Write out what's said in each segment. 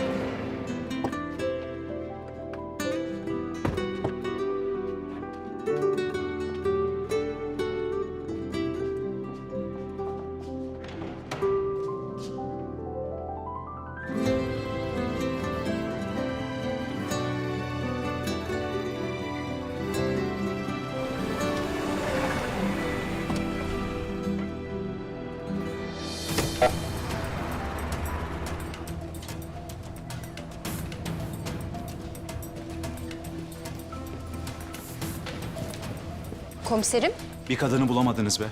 Thank uh you. -huh. Komiserim, Bir kadını bulamadınız be.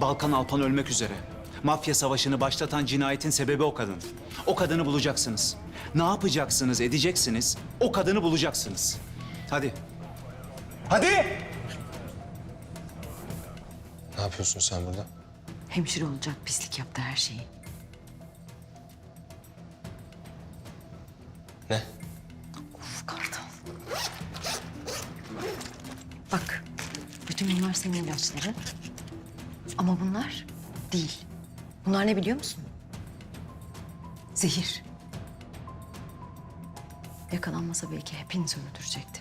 Balkan Alpan ölmek üzere. Mafya savaşını başlatan cinayetin sebebi o kadın. O kadını bulacaksınız. Ne yapacaksınız, edeceksiniz? O kadını bulacaksınız. Hadi. Hadi! Ne yapıyorsun sen burada? Hemşire olacak pislik yaptı her şeyi. Ne? Bunlar senin ilaçların. Ama bunlar değil. Bunlar ne biliyor musun? Zehir. Yakalanmasa belki hepinizi öldürecekti.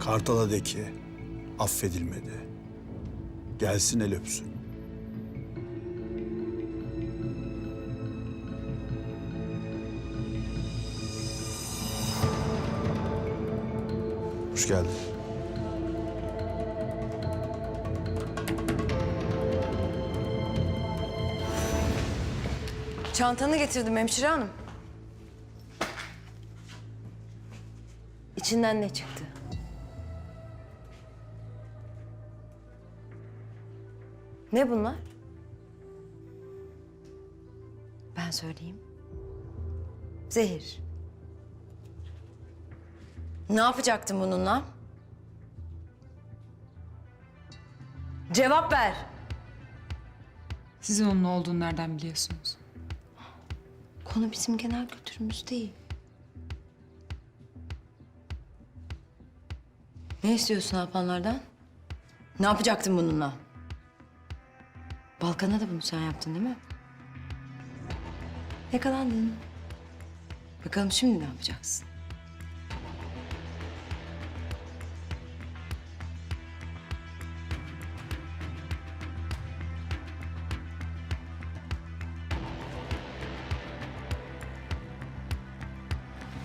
Kartal'a de ki affedilmedi. Gelsin el öpsün. Hoş geldin. Çantanı getirdim hemşire hanım. İçinden ne çıktı? Ne bunlar? Ben söyleyeyim. Zehir. Ne yapacaktın bununla? Cevap ver. Sizin onun ne olduğunu nereden biliyorsunuz? Konu bizim genel kültürümüz değil. Ne istiyorsun Alpanlardan? Ne yapacaktın bununla? Balkan'a da bunu sen yaptın değil mi? Yakalandın. Bakalım şimdi ne yapacaksın?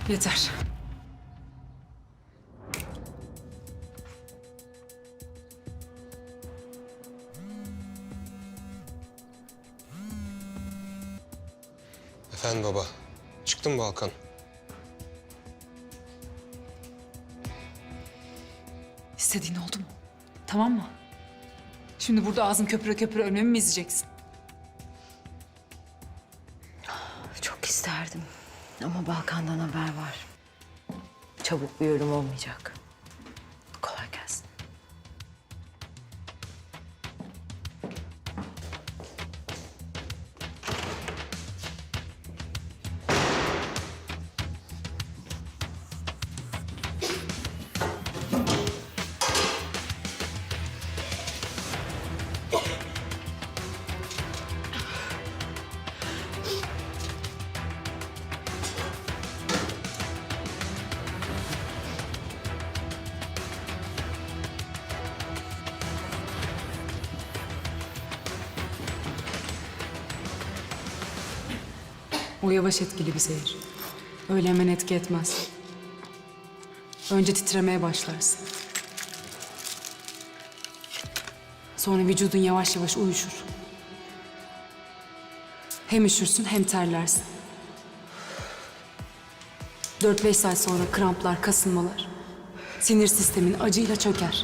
Yeter. Efendim baba. Çıktın mı Balkan? İstediğin oldu mu? Tamam mı? Şimdi burada ağzın köpüre köpüre ölmemi mi izleyeceksin? Çok isterdim. Ama Balkan'dan haber var. Çabuk bir ölüm olmayacak. O yavaş etkili bir zehir. Öyle hemen etki etmez. Önce titremeye başlarsın. Sonra vücudun yavaş yavaş uyuşur. Hem üşürsün hem terlersin. Dört beş saat sonra kramplar, kasılmalar. Sinir sistemin acıyla çöker.